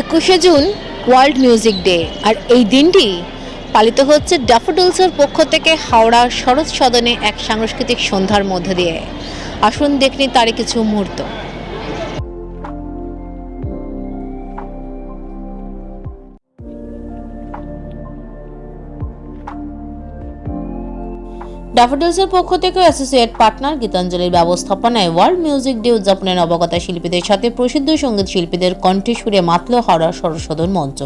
একুশে June world music day আর এই দিনটি পালিত হচ্ছে ডাফোডলসের পক্ষ থেকে হাওড়া শরৎ সদনে এক সাংস্কৃতিক সন্ধ্যার মধ্য দিয়ে। আসুন দেখনি তারে কিছু মুহূর্ত। ড্যাফোডিলসের পক্ষ থেকে অ্যাসোসিয়েট পার্টনার গীতাঞ্জলির ব্যবস্থাপনায় ওয়ার্ল্ড মিউজিক ডে উদযাপনের অবগতা শিল্পীদের সাথে প্রসিদ্ধ সংগীত শিল্পীদের কণ্ঠে সুরে মাতল হাওড়া সরস্বদন মঞ্চ।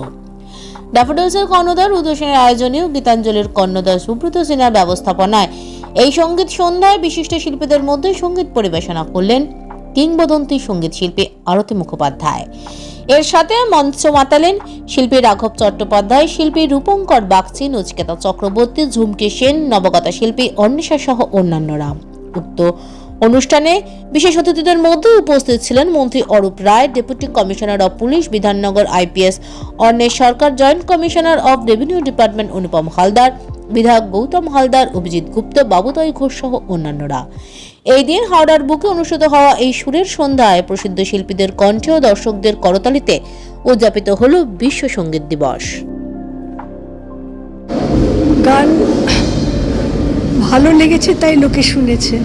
ড্যাফোডিলসের কর্ণধার উদয়সেনের আয়োজনেও গীতাঞ্জলির কর্ণধার সুব্রত সিনহার ব্যবস্থাপনায় এই সংগীত সন্ধ্যায় বিশিষ্ট শিল্পীদের মধ্যে সংগীত পরিবেশনা করলেন কিংবদন্তি সংগীত শিল্পী আরতি মুখোপাধ্যায়। এর সাথে মঞ্চ মাতালেন শিল্পী রাঘব চট্টোপাধ্যায়, শিল্পী রূপঙ্কর বাগচি, নচিকেতা চক্রবর্তী, ঝুমকি সেন নবগতা শিল্পী অন্বেষা সহ অন্যান্যরা। উক্ত অনুষ্ঠানে বিশেষ অতিথিদের মধ্যে উপস্থিত ছিলেন মন্ত্রী Arup Roy, deputy commissioner of police, Bidhannagar IPS Anwesh Sarkar, joint commissioner of revenue department Anupam Haldar, বিধায়ক গৌতম হালদার, অভিজিৎ গুপ্ত বাবুতয় ঘোষ সহ অন্যান্যরা। এই দিন হাওড়ার বুকে অনুষ্ঠিত হওয়া এই সুরের সন্ধ্যায় প্রসিদ্ধ শিল্পীদের কণ্ঠে ও দর্শকদের করতালিতে উদযাপিত হল বিশ্ব সংগীত দিবস। গান ভালো লেগেছে, তাই লোকে শুনেছে।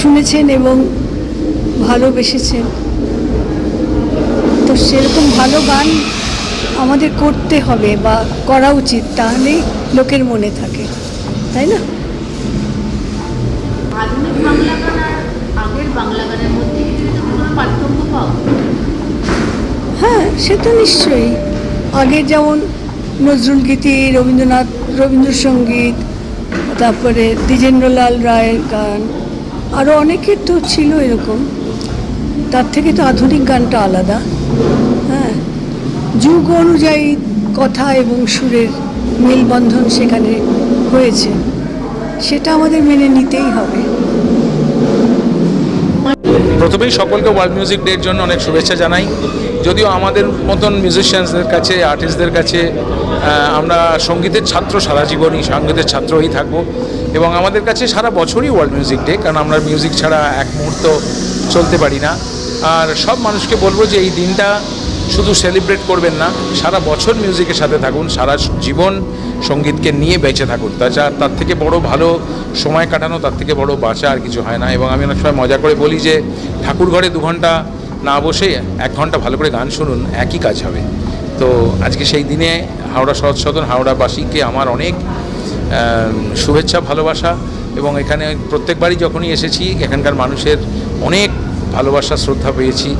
শুনেছেন এবং ভালোবেসেছেন। তো সেরকম ভালো গান আমাদের করতে হবে বা করা উচিত, তাহলেই লোকের মনে থাকে, তাই না? আধুনিক বাংলা গান আর আগের বাংলা গানের মধ্যে কোনো পার্থক্য পাও হ্যাঁ সে তো নিশ্চয়ই। আগে যেমন নজরুল গীতি, রবীন্দ্রনাথ, রবীন্দ্রসঙ্গীত, তারপরে দ্বিজেন্দ্রলাল রায়ের গান আরও অনেকের তো ছিল এরকম। তার থেকে তো আধুনিক গানটা আলাদা। হ্যাঁ যুগ অনুযায়ী কথা এবং সুরের মেলবন্ধন সেখানে হয়েছে। সেটা আমাদের মেনে নিতেই হবে। প্রথমেই সকলকে ওয়ার্ল্ড মিউজিক ডের জন্য অনেক শুভেচ্ছা জানাই। যদিও আমাদের মতন মিউজিশিয়ানসদের কাছে আর্টিস্টদের কাছে আমরা সঙ্গীতের ছাত্র সারা জীবনই, সঙ্গীতের ছাত্রই থাকব। এবং আমাদের কাছে সারা বছরই ওয়ার্ল্ড মিউজিক ডে কারণ আমরা মিউজিক ছাড়া এক মুহূর্ত চলতে পারি না। আর সব মানুষকে বলব যে এই দিনটা শুধু সেলিব্রেট করবেন না, সারা বছর মিউজিকের সাথে থাকুন, সারা জীবন সঙ্গীতকে নিয়ে বেঁচে থাকুন। তাছাড়া তার থেকে বড় ভালো সময় কাটানো, তার থেকে বড় বাঁচা আর কিছু হয় না। এবং আমি অনেক সময় মজা করে বলি যে, ঠাকুর ঘরে দু ঘণ্টা না বসে এক ঘণ্টা ভালো করে গান শুনুন, একই কাজ হবে। তো আজকে সেই দিনে হাওড়া সহজ সদন, হাওড়াবাসীকে আমার অনেক শুভেচ্ছা, ভালোবাসা এবং এখানে প্রত্যেকবারই যখনই এসেছি, এখানকার মানুষের অনেক ভালোবাসা, শ্রদ্ধা পেয়েছি,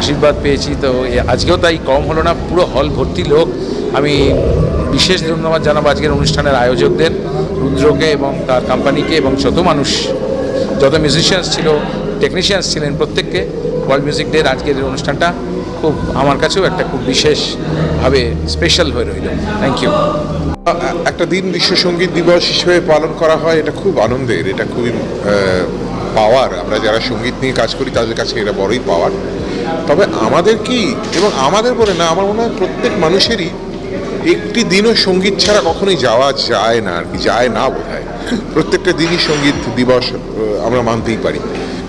আশীর্বাদ পেয়েছি। তো আজকেও তাই কম হলো না, পুরো হল ভর্তি লোক। আমি বিশেষ ধন্যবাদ জানাব আজকের অনুষ্ঠানের আয়োজকদের, রুদ্রকে এবং তার কোম্পানিকে এবং যত মানুষ, যত মিউজিশিয়ানস ছিল টেকনিশিয়ানস ছিলেন প্রত্যেককে ওয়ার্ল্ড মিউজিক ডের আজকের অনুষ্ঠানটা খুব, আমার কাছেও একটা খুব বিশেষভাবে স্পেশাল হয়ে রইল। থ্যাংক ইউ একটা দিন বিশ্ব সংগীত দিবস হিসেবে পালন করা হয়, এটা খুব আনন্দের, এটা খুবই পাওয়ার। আমরা যারা সংগীত নিয়ে কাজ করি, তাদের কাছে এটা বড়ই পাওয়ার। তবে আমাদের কি, এবং আমাদের বলে না, আমার মনে হয় প্রত্যেক মানুষেরই একটি দিনও সংগীত ছাড়া কখনোই যাওয়া যায় না আর কি, যায় না বোধ হয় প্রত্যেকটা দিনই সংগীত দিবস আমরা মানতেই পারি।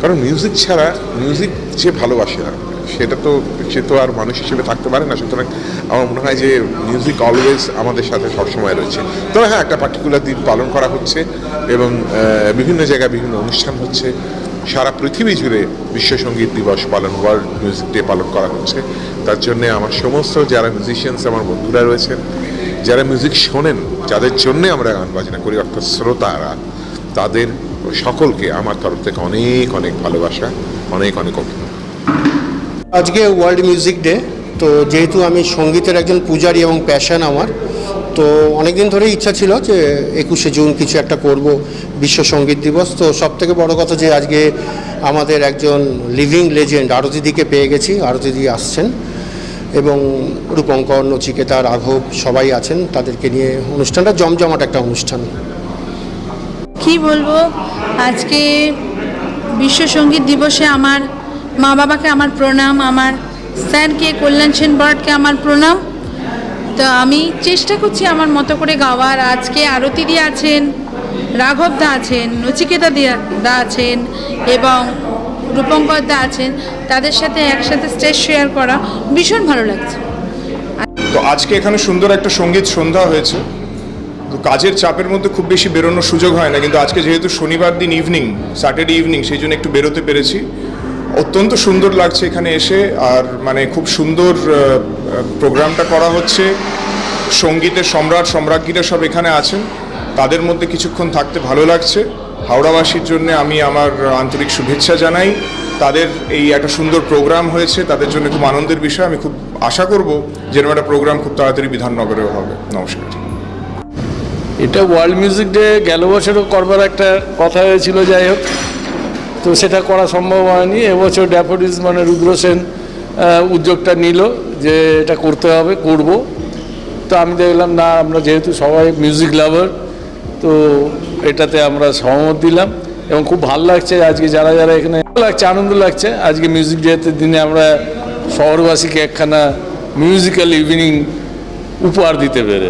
কারণ মিউজিক ছাড়া মিউজিক যে ভালোবাসে না, সেটা তো সে তো আর মানুষ হিসেবে থাকতে পারে না। সুতরাং আমার মনে হয় যে মিউজিক অলওয়েজ আমাদের সাথে সবসময় রয়েছে। তবে হ্যাঁ একটা পার্টিকুলার দিন পালন করা হচ্ছে এবং বিভিন্ন জায়গায় বিভিন্ন অনুষ্ঠান হচ্ছে। সারা পৃথিবী জুড়ে বিশ্ব সংগীত দিবস পালন ওয়ার্ল্ড মিউজিক ডে পালন করা হচ্ছে। তার জন্যে আমার সমস্ত যারা মিউজিশিয়ানস আমার বন্ধুরা রয়েছেন, যারা মিউজিক শোনেন, যাদের জন্যে আমরা গান বাজনা করি, অর্থাৎ শ্রোতারা, তাদের সকলকে আমার তরফ থেকে অনেক অনেক ভালোবাসা, অনেক অনেক অভিনন্দন। আজকে ওয়ার্ল্ড মিউজিক ডে তো যেহেতু আমি সঙ্গীতের একজন পূজারী এবং প্যাশন আমার তো অনেক দিন ধরেই ইচ্ছা ছিল যে একুশে জুন কিছু একটা করব, বিশ্ব সংগীত দিবস। তো সব থেকে বড় কথা যে আজকে আমাদের একজন লিভিং লেজেন্ড আরতিদিকে পেয়ে গেছি আরতিদি আসছেন এবং রূপঙ্কর নচিকেতা রাঘব সবাই আছেন তাদেরকে নিয়ে অনুষ্ঠানটা, জমজমাট একটা অনুষ্ঠান। কি বলব, আজকে বিশ্ব সংগীত দিবসে আমার মা বাবাকে আমার প্রণাম, আমার স্যারকে, কল্যাণ সেন বরাটকে আমার প্রণাম। তো আমি চেষ্টা করছি আমার মতো করে গাওয়ার। আজকে আরতি দিয়ে আছেন, রাঘব দা আছেন, নচিকেতা দা আছেন এবং রূপঙ্কর দা আছেন। তাদের সাথে একসাথে স্টেজ শেয়ার করা ভীষণ ভালো লাগছে। তো আজকে এখানে সুন্দর একটা সংগীত সন্ধ্যা হয়েছে। তো কাজের চাপের মধ্যে খুব বেশি বেরোনোর সুযোগ হয় না, কিন্তু আজকে যেহেতু শনিবার দিন ইভিনিং স্যাটারডে ইভিনিং সেই জন্য একটু বেরোতে পেরেছি। অত্যন্ত সুন্দর লাগছে এখানে এসে, আর মানে খুব সুন্দর প্রোগ্রামটা করা হচ্ছে। সঙ্গীতের সম্রাট, সম্রাজ্ঞীরা সব এখানে আছেন। তাদের মধ্যে কিছুক্ষণ থাকতে ভালো লাগছে। হাওড়াবাসীর জন্য আমি আমার আন্তরিক শুভেচ্ছা জানাই। তাদের এই একটা সুন্দর প্রোগ্রাম হয়েছে, তাদের জন্য খুব আনন্দের বিষয়। আমি খুব আশা করব যেরকম একটা প্রোগ্রাম খুব তাড়াতাড়ি বিধাননগরেও হবে। নমস্কার। এটা ওয়ার্ল্ড মিউজিক ডে গেল বছরও করবার একটা কথা হয়েছিল, যাই হোক। তো সেটা করা সম্ভব হয়নি। এবছর ড্যাফোডিস মানে রুদ্র সেন উদ্যোগটা নিল যে এটা করতে হবে, করব। তো আমি দেখলাম, না, আমরা যেহেতু সবাই মিউজিক লাভার তো এটাতে আমরা সহমত দিলাম এবং খুব ভালো লাগছে আজকে যারা যারা এখানে লাগছে, আনন্দ লাগছে। আজকে মিউজিক ডেতে দিনে আমরা শহরবাসীকে একখানা মিউজিক্যাল ইভিনিং উপহার দিতে পেরে।